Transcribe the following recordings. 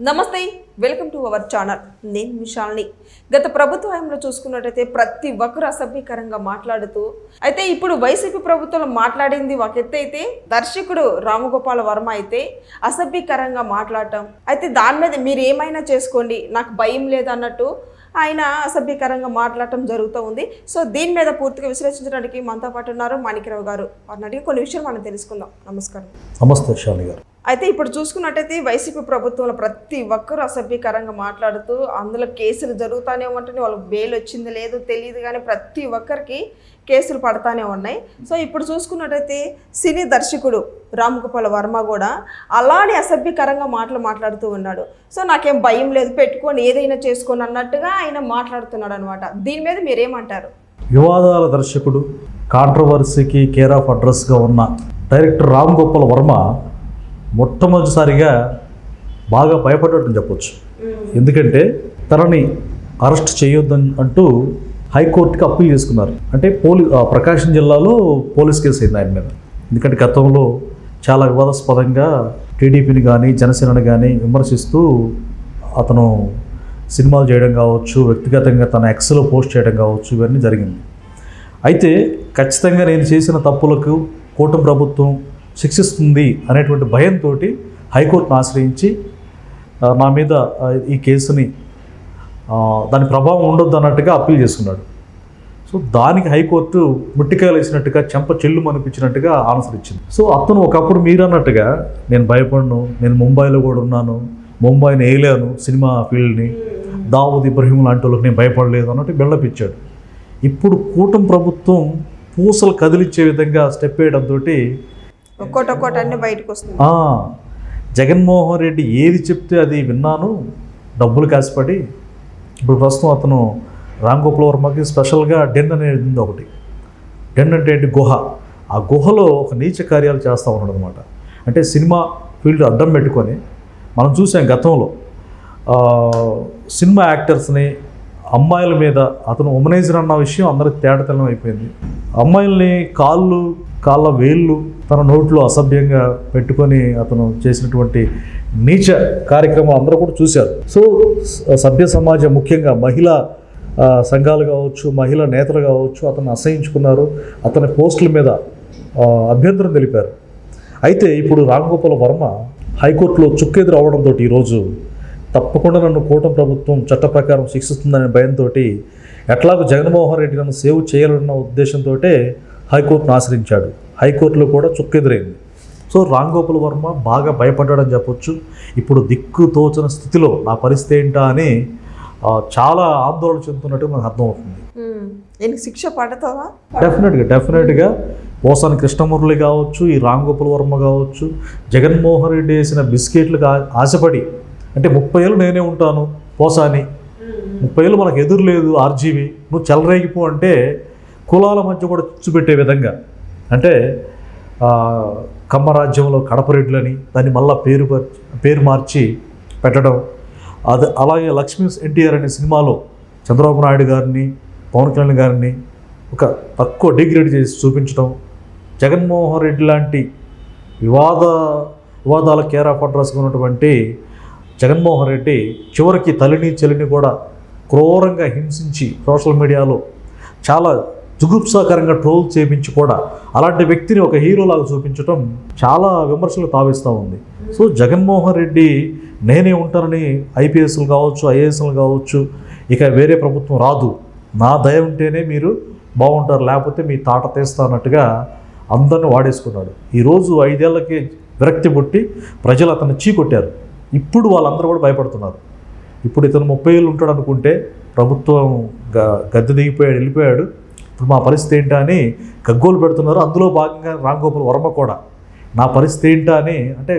నమస్తే welcome to our channel. నేను మిషాల్ని గత ప్రభుత్వ హయాంలో చూసుకున్నట్టయితే ప్రతి ఒక్కరు అసభ్యకరంగా మాట్లాడుతూ అయితే ఇప్పుడు వైసీపీ ప్రభుత్వం మాట్లాడింది ఒక ఎత్తు అయితే దర్శకుడు రామగోపాల వర్మ అయితే అసభ్యకరంగా మాట్లాడటం. అయితే దాని మీద మీరు ఏమైనా చేసుకోండి నాకు భయం లేదన్నట్టు ఆయన అసభ్యకరంగా మాట్లాడటం జరుగుతూ ఉంది. సో దీని మీద పూర్తిగా విశ్లేషించడానికి మనతో పాటు ఉన్నారు మాణిక్యరావు గారు. వారిని అడిగి కొన్ని విషయాలు మనం తెలుసుకుందాం. నమస్కారం. నమస్తే శాలి గారు. అయితే ఇప్పుడు చూసుకున్నట్టయితే వైసీపీ ప్రభుత్వంలో ప్రతి ఒక్కరూ అసభ్యకరంగా మాట్లాడుతూ అందులో కేసులు జరుగుతూనే ఉంటే వాళ్ళకి బెయిల్ వచ్చింది లేదు తెలియదు కానీ ప్రతి ఒక్కరికి కేసులు పడతానే ఉన్నాయి. సో ఇప్పుడు చూసుకున్నట్టయితే సినీ దర్శకుడు రామ్గోపాల్ వర్మ కూడా అలానే అసభ్యకరంగా మాటలు మాట్లాడుతూ ఉన్నాడు. సో నాకేం భయం లేదు పెట్టుకొని ఏదైనా చేసుకొని అన్నట్టుగా ఆయన మాట్లాడుతున్నాడు అనమాట దీని మీద మీరేమంటారు? వివాదాల దర్శకుడు కాంట్రవర్సీకి కేర్ ఆఫ్ అడ్రస్గా ఉన్న డైరెక్టర్ రామ్ గోపాల్ వర్మ మొట్టమొదటిసారిగా బాగా భయపడ్డట్టు చెప్పొచ్చు. ఎందుకంటే తనని అరెస్ట్ చేయొద్దని అంటూ హైకోర్టుకి అప్పీల్ చేసుకున్నారు. అంటే పోలీ ఆ, ప్రకాశం జిల్లాలో పోలీస్ కేసు అయింది ఆయన మీద. ఎందుకంటే గతంలో చాలా వివాదాస్పదంగా టీడీపీని కానీ జనసేనని కానీ విమర్శిస్తూ అతను సినిమాలు చేయడం కావచ్చు వ్యక్తిగతంగా తన ఎక్స్లో పోస్ట్ చేయడం కావచ్చు ఇవన్నీ జరిగింది. అయితే ఖచ్చితంగా నేను చేసిన తప్పులకు కూటమి ప్రభుత్వం శిక్షిస్తుంది అనేటువంటి భయంతో హైకోర్టును ఆశ్రయించి మా నా మీద ఈ కేసుని దాని ప్రభావం ఉండొద్దు అన్నట్టుగా అప్పీల్ చేసుకున్నాడు సో దానికి హైకోర్టు ముట్టికాయలు వేసినట్టుగా చెంప చెల్లు అనిపించినట్టుగా ఆన్సర్ ఇచ్చింది. సో అతను ఒకప్పుడు మీరు అన్నట్టుగా నేను భయపడను నేను ముంబైలో కూడా ఉన్నాను ముంబైని వేయలేను సినిమా ఫీల్డ్ని దావూద్ ఇబ్రహీం లాంటి వాళ్ళకి నేను భయపడలేదు అన్నట్టు బిల్డప్ ఇచ్చాడు ఇప్పుడు కూటమి ప్రభుత్వం పూసలు కదిలిచ్చే విధంగా స్టెప్ వేయడంతో ఒక్కోటి ఒక్కోటి అన్ని బయటకు వస్తుంది. జగన్మోహన్ రెడ్డి ఏది చెప్తే అది విన్నాను. డబ్బులు కాసిపడి ఇప్పుడు ప్రస్తుతం అతను రామ్ గోపాల్ వర్మకి స్పెషల్గా డెన్ అనేది ఉంది ఒకటి. డెన్ అంటే ఏంటి? గుహ. ఆ గుహలో ఒక నీచ కార్యాలు చేస్తూ ఉన్నాడు అనమాట అంటే సినిమా ఫీల్డ్ అడ్డం పెట్టుకొని మనం చూసాం గతంలో. సినిమా యాక్టర్స్ని అమ్మాయిల మీద అతను ఉమనైజర్ అన్న విషయం అందరికి తేడతలం అయిపోయింది అమ్మాయిల్ని కాళ్ళు కాళ్ళ వేళ్ళు తన నోట్లో అసభ్యంగా పెట్టుకొని అతను చేసినటువంటి నీచ కార్యక్రమం అందరూ కూడా చూశారు. సో సభ్య సమాజం ముఖ్యంగా మహిళా సంఘాలు కావచ్చు మహిళా నేతలు కావచ్చు అతను అసహించుకున్నారు. అతని పోస్టుల మీద అభ్యంతరం తెలిపారు. అయితే ఇప్పుడు రామ్ వర్మ హైకోర్టులో చుక్కెదురు అవడంతో ఈరోజు తప్పకుండా నన్ను కూటమి ప్రభుత్వం చట్ట ప్రకారం శిక్షిస్తుందనే భయంతో ఎట్లాగో జగన్మోహన్ రెడ్డి నన్ను సేవ్ చేయాలన్న ఉద్దేశంతో హైకోర్టును ఆశ్రయించాడు. హైకోర్టులో కూడా చుక్కెదురైంది. సో రామ్ గోపాల్ వర్మ బాగా భయపడ్డాడని చెప్పొచ్చు. ఇప్పుడు దిక్కు తోచని స్థితిలో నా పరిస్థితి ఏంటా అని చాలా ఆందోళన చెందుతున్నట్టు మనకు అర్థమవుతుంది. శిక్ష పడుతుందా డెఫినెట్గా డెఫినెట్గా పోసాని కృష్ణమురళి కావచ్చు ఈ రామ్ గోపాల్ వర్మ కావచ్చు జగన్మోహన్ రెడ్డి వేసిన బిస్కెట్లకు ఆ- ఆశపడి అంటే ముప్పై ఏళ్ళు నేనే ఉంటాను పోసాని. ముప్పై ఏళ్ళు మనకు ఎదురు లేదు ఆర్జీవి. నువ్వు చెలరేగిపో అంటే కులాల మధ్య కూడా చిచ్చుపెట్టే విధంగా. అంటే కమ్మ రాజ్యంలో కడపరెడ్లని దాన్ని మళ్ళా పేరు పేరు మార్చి పెట్టడం. అది అలాగే లక్ష్మీ ఎన్టీఆర్ అనే సినిమాలో చంద్రబాబు నాయుడు గారిని పవన్ కళ్యాణ్ గారిని ఒక తక్కువ డిగ్రేడ్ చేసి చూపించడం. జగన్మోహన్ రెడ్డి లాంటి వివాద వివాదాల కేర్ ఆఫ్ అడ్రస్గా జగన్మోహన్ రెడ్డి చివరికి తల్లిని చెల్లిని కూడా క్రూరంగా హింసించి సోషల్ మీడియాలో చాలా జుగుప్సాకరంగా ట్రోల్ చేయించి కూడా అలాంటి వ్యక్తిని ఒక హీరోలాగా చూపించడం చాలా విమర్శలు తావిస్తూ ఉంది. సో జగన్మోహన్ రెడ్డి నేనే ఉంటానని ఐపీఎస్లు కావచ్చు ఐఏఎస్లు కావచ్చు ఇక వేరే ప్రభుత్వం రాదు. నా దయ ఉంటేనే మీరు బాగుంటారు లేకపోతే మీ తాట తీస్తా అన్నట్టుగా అందరిని వాడేసుకున్నాడు. ఈరోజు ఐదేళ్ళకి విరక్తి పుట్టి ప్రజలు అతను చీకొట్టారు. ఇప్పుడు వాళ్ళందరూ కూడా భయపడుతున్నారు. ఇప్పుడు ఇతను ముప్పై ఏళ్ళు ఉంటాడు అనుకుంటే ప్రభుత్వం గ- గద్దె దిగిపోయాడు వెళ్ళిపోయాడు. ఇప్పుడు మా పరిస్థితి ఏంటా అని గగ్గోలు పెడుతున్నారు. అందులో భాగంగా రామ్ గోపాల్ వర్మ కూడా. నా పరిస్థితి ఏంటా అని అంటే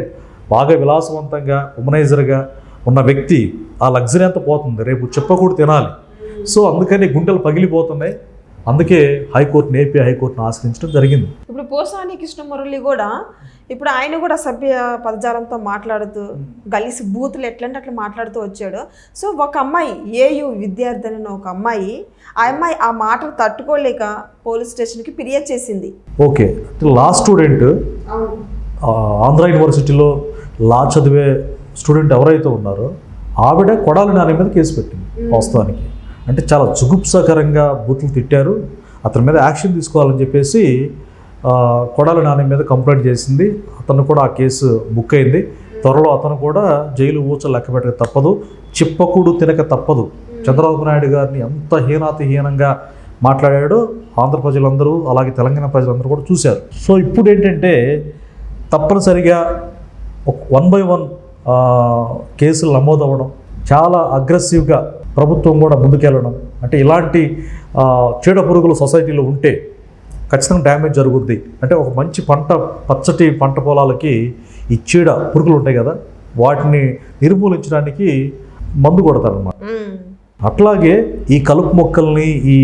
బాగా విలాసవంతంగా ఉమనైజర్గా ఉన్న వ్యక్తి ఆ లగ్జరీ అంతా పోతుంది. రేపు చెప్పకూడదు తినాలి. సో అందుకని గుండెలు పగిలిపోతున్నాయి. అందుకే హైకోర్టు నేపీ హైకోర్టును ఆశ్రయించడం జరిగింది. ఇప్పుడు పోసాని కృష్ణమురళి కూడా ఇప్పుడు ఆయన కూడా సభ్య పదజాలంతో మాట్లాడుతూ గలిసి బూతులు ఎట్లంటే అట్లా మాట్లాడుతూ వచ్చాడు. సో ఒక అమ్మాయి ఏయు విద్యార్థి అని ఒక అమ్మాయి ఆ అమ్మాయి ఆ మాటలు తట్టుకోలేక పోలీస్ స్టేషన్కి ఫిర్యాదు చేసింది. ఓకే లా స్టూడెంట్ ఆంధ్ర యూనివర్సిటీలో లా చదివే స్టూడెంట్ ఎవరైతే ఉన్నారో ఆవిడ కొడాలి నాని మీద కేసు పెట్టింది వాస్తవానికి. అంటే చాలా జుగుప్సకరంగా బూతులు తిట్టారు. అతని మీద యాక్షన్ తీసుకోవాలని చెప్పేసి ఆ, కొడాలి నాని మీద కంప్లైంట్ చేసింది. అతను కూడా ఆ కేసు బుక్ అయింది. త్వరలో అతను కూడా జైలు ఊచ లెక్క పెట్టక తప్పదు. చిప్పకుడు తినక తప్పదు. చంద్రబాబు నాయుడు గారిని ఎంత హీనాతిహీనంగా మాట్లాడాడు మాట్లాడాడో ఆంధ్ర ప్రజలందరూ అలాగే తెలంగాణ ప్రజలందరూ కూడా చూశారు. సో ఇప్పుడు ఏంటంటే తప్పనిసరిగా వన్ బై వన్ కేసులు నమోదవ్వడం చాలా అగ్రెసివ్గా ప్రభుత్వం కూడా ముందుకెళ్ళడం. అంటే ఇలాంటి చీడ పురుగులు సొసైటీలో ఉంటే ఖచ్చితంగా డ్యామేజ్ జరుగుద్ది. అంటే ఒక మంచి పంట పచ్చటి పంట పొలాలకి ఈ చీడ పురుగులు ఉంటాయి కదా వాటిని నిర్మూలించడానికి మందు కొడతారన్నమాట. మ్మ్. అట్లాగే ఈ కలుపు మొక్కల్ని ఈ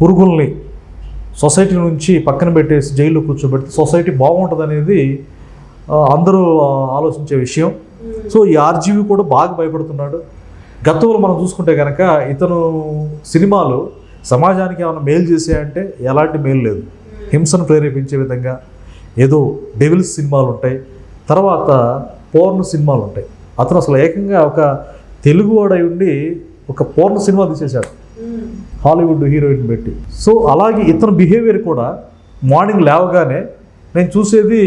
పురుగుల్ని సొసైటీ నుంచి పక్కన పెట్టేసి జైల్లో కూర్చోబెడితే సొసైటీ బాగుంటుంది అనేది అందరూ ఆలోచించే విషయం. సో ఈ ఆర్జీవి కూడా బాగా భయపడుతున్నాడు. గతంలో మనం చూసుకుంటే కనుక ఇతను సినిమాలు సమాజానికి ఏమైనా మేలు చేసాయంటే ఎలాంటి మేలు లేదు. హింసను ప్రేరేపించే విధంగా ఏదో డెవిల్స్ సినిమాలు ఉంటాయి తర్వాత పోర్న్ సినిమాలు ఉంటాయి. అతను అసలు ఏకంగా ఒక తెలుగువాడై ఉండి ఒక పోర్న్ సినిమా తీసేశాడు. హాలీవుడ్ హీరోయిన్ పెట్టి. సో అలాగే ఇతని బిహేవియర్ కూడా మార్నింగ్ లేవగానే నేను చూసేది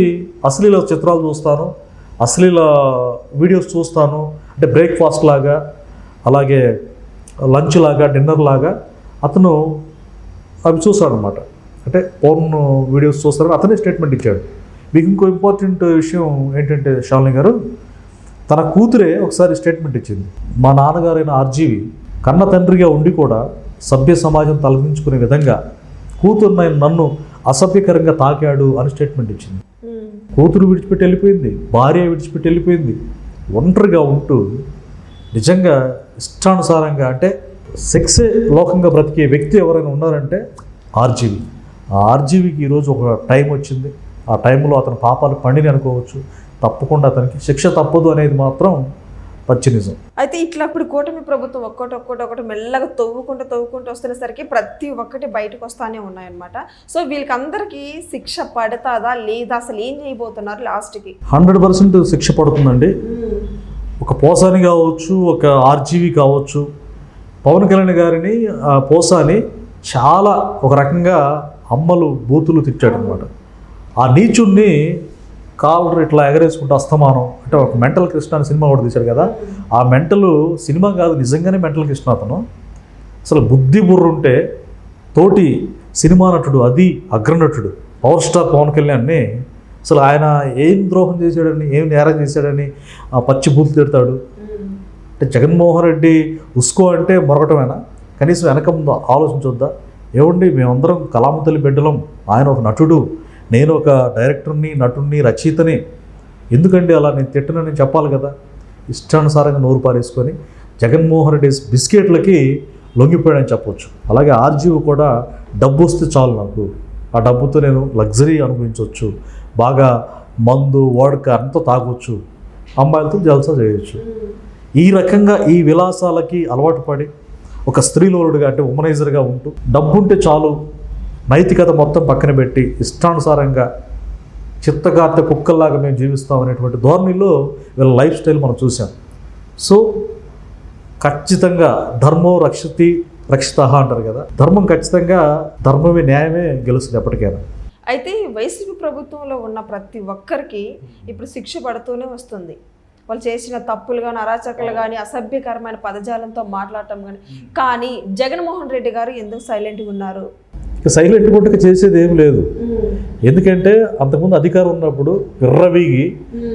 అశ్లీల చిత్రాలు చూస్తాను అశ్లీల వీడియోస్ చూస్తాను అంటే బ్రేక్ఫాస్ట్ లాగా అలాగే లంచ్ లాగా డిన్నర్ లాగా అతను అవి చూస్తాడనమాట అంటే పోర్న్ వీడియోస్ చూస్తారని అతనే స్టేట్మెంట్ ఇచ్చాడు. మీకు ఇంకో ఇంపార్టెంట్ విషయం ఏంటంటే శాలిని గారు తన కూతురే ఒకసారి స్టేట్మెంట్ ఇచ్చింది. మా నాన్నగారైన ఆర్జీవి కన్న తండ్రిగా ఉండి కూడా సభ్య సమాజం తలదించుకునే విధంగా కూతురునైన నన్ను అసభ్యకరంగా తాకాడు అని స్టేట్మెంట్ ఇచ్చింది. కూతురు విడిచిపెట్టి వెళ్ళిపోయింది భార్య విడిచిపెట్టి వెళ్ళిపోయింది. ఒంటరిగా ఉంటూ నిజంగా ఇష్టానుసారంగా అంటే సెక్సే లోకంగా బ్రతికే వ్యక్తి ఎవరైనా ఉన్నారంటే ఆర్జీవి. ఆ ఆర్జీవికి ఈరోజు ఒక టైం వచ్చింది. ఆ టైంలో అతని పాపాలు పండిని అనుకోవచ్చు. తప్పకుండా అతనికి శిక్ష తప్పదు అనేది మాత్రం పచ్చి నిజం అయితే ఇట్లా ఇప్పుడు కూటమి ప్రభుత్వం ఒక్కటి ఒక్కటి ఒకటి మెల్లగా తవ్వుకుంటూ తవ్వుకుంటూ వస్తున్నసరికి ప్రతి ఒక్కటి బయటకు వస్తానే ఉన్నాయన్నమాట. సో వీళ్ళకందరికీ శిక్ష పడతాదా? లేదా అసలు ఏం చేయబోతున్నారు లాస్ట్కి? హండ్రెడ్ పర్సెంట్ శిక్ష పడుతుందండి. ఒక పోసాని కావచ్చు ఒక ఆర్జీవి కావచ్చు పవన్ కళ్యాణ్ గారిని ఆ పోసాని చాలా ఒక రకంగా అమ్మలు బూతులు తిట్టాడు అనమాట ఆ నీచుణ్ణి కాలర్ ఇట్లా ఎగరేసుకుంటూ అస్తమానం. అంటే ఒక మెంటల్ కృష్ణ అని సినిమా కూడా తీశాడు కదా ఆ మెంటలు సినిమా కాదు నిజంగానే మెంటల్ కృష్ణ అతను. అసలు బుద్ధి బుర్రుంటే తోటి సినిమా నటుడు అది అగ్రనటుడు పవర్ స్టార్ పవన్ కళ్యాణ్ని అసలు ఆయన ఏం ద్రోహం చేశాడని ఏం నేరం చేశాడని ఆ పచ్చి బూతు తిడతాడు. అంటే జగన్మోహన్ రెడ్డి ఉస్కో అంటే మొరగటమేనా? కనీసం వెనక ఆలోచించొద్దా? ఏమండి మేమందరం కళామతల్లి బిడ్డలం ఆయన ఒక నటుడు నేను ఒక డైరెక్టర్ని నటుడిని రచయితని. ఎందుకండి అలా నేను తిట్టనని చెప్పాలి కదా? ఇష్టానుసారంగా నోరు పారేసుకొని జగన్మోహన్ రెడ్డి బిస్కెట్లకి లొంగిపోయాడని చెప్పవచ్చు అలాగే ఆర్జీవి కూడా డబ్బు వస్తే చాలు నాకు. ఆ డబ్బుతో నేను లగ్జరీ అనుభవించవచ్చు బాగా మందు వాడక అంతా తాగొచ్చు అమ్మాయిలతో జల్సా చేయొచ్చు. ఈ రకంగా ఈ విలాసాలకి అలవాటు పడి ఒక స్త్రీలోలుడుగా అంటే ఉమనైజర్గా ఉంటూ డబ్బు ఉంటే చాలు నైతికత మొత్తం పక్కన పెట్టి ఇష్టానుసారంగా చిత్తగార్తె కుక్కల్లాగా మేము జీవిస్తాం అనేటువంటి ధోరణిలో వీళ్ళ లైఫ్ స్టైల్ మనం చూసాం సో ఖచ్చితంగా ధర్మో రక్షతి రక్షిత అంటారు కదా. ధర్మం ఖచ్చితంగా ధర్మమే న్యాయమే గెలుస్తుంది ఎప్పటికైనా. అయితే వైసీపీ ప్రభుత్వంలో ఉన్న ప్రతి ఒక్కరికి ఇప్పుడు శిక్ష పడుతూనే వస్తుంది. వాళ్ళు చేసిన తప్పులు కానీ అరాచకలు కానీ అసభ్యకరమైన పదజాలంతో మాట్లాడటం కానీ కానీ జగన్మోహన్ రెడ్డి గారు ఎందుకు సైలెంట్గా ఉన్నారు? ఇక సైలెంట్ గుంటకి చేసేది ఏం లేదు. ఎందుకంటే అంతకుముందు అధికారం ఉన్నప్పుడు విర్రవీగి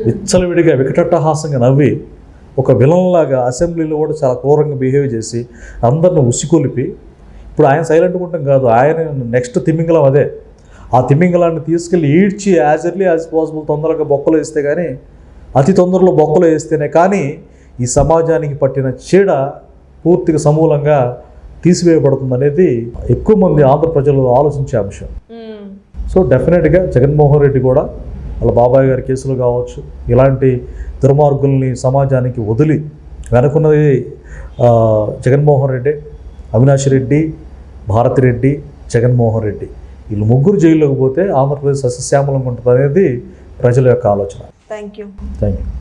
విచ్చలవిడిగా వికటట్టహాసంగా నవ్వి ఒక విలన్లాగా అసెంబ్లీలో కూడా చాలా క్రూరంగా బిహేవ్ చేసి అందరిని ఉసికొలిపి ఇప్పుడు ఆయన సైలెంట్ ఉండటం కాదు ఆయన నెక్స్ట్ తిమ్మింగలం అదే ఆ తిమ్మింగలాన్ని తీసుకెళ్ళి ఈడ్చి యాజ్ ఎర్లీ యాజ్ పాసిబుల్ తొందరగా బొక్కలో వేస్తే కానీ అతి తొందరలో బొక్కలో వేస్తేనే కానీ ఈ సమాజానికి పట్టిన చీడ పూర్తిగా సమూలంగా తీసివేయబడుతుంది అనేది ఎక్కువ మంది ఆంధ్ర ప్రజలు ఆలోచించే అంశం. సో డెఫినెట్గా జగన్మోహన్ రెడ్డి కూడా వాళ్ళ బాబాయ్ గారి కేసులు కావచ్చు ఇలాంటి దుర్మార్గుల్ని సమాజానికి వదిలి వెనుకున్నది జగన్మోహన్ రెడ్డి అవినాష్ రెడ్డి భారతి రెడ్డి జగన్మోహన్ రెడ్డి. వీళ్ళు ముగ్గురు జైల్లోకి పోతే ఆంధ్రప్రదేశ్ సస్యశ్యామలంగా ఉంటుంది అనేది ప్రజల యొక్క ఆలోచన. Thank you thank you